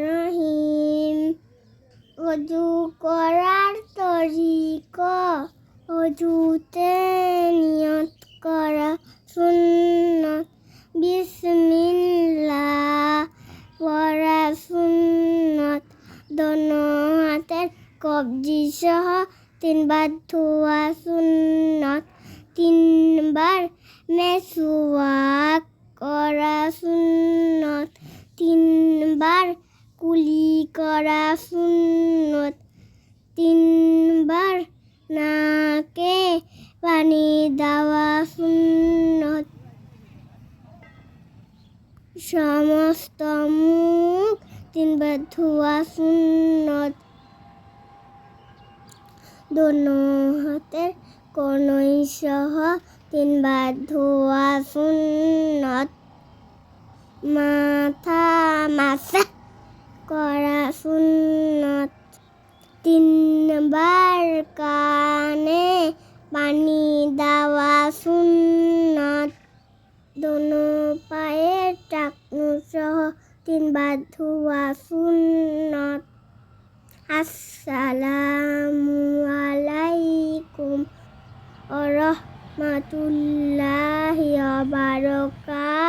রহিম অজু করার তরিক অজুতে নিয়ত করা শূন্য বিসমিল্লা পড়া সুন্নত। দোনো হাতের কবজি সহ তিনবার ধোয়া সুন্নত। তিনবার মেসুয়াক করা সুন্নত। কুলি করা সুন্নত। তিনবার নাকে পানি দেওয়া সুন্নত। সমস্ত মুখ তিনবার ধোয়া সুন্নত। দোনো হাতের কনই সহ তিনবার ধোয়া সুন্নত। মাথা মাথা করা সুন্নত। তিনবার কানে পানি দেওয়া সুন্নত। দোনো পায়ের টাকনু সহ তিনবার ধোয়া সুন্নত। আসসালামু আলাইকুম। ওরহমাতুল্লাহি বারাকাতুহু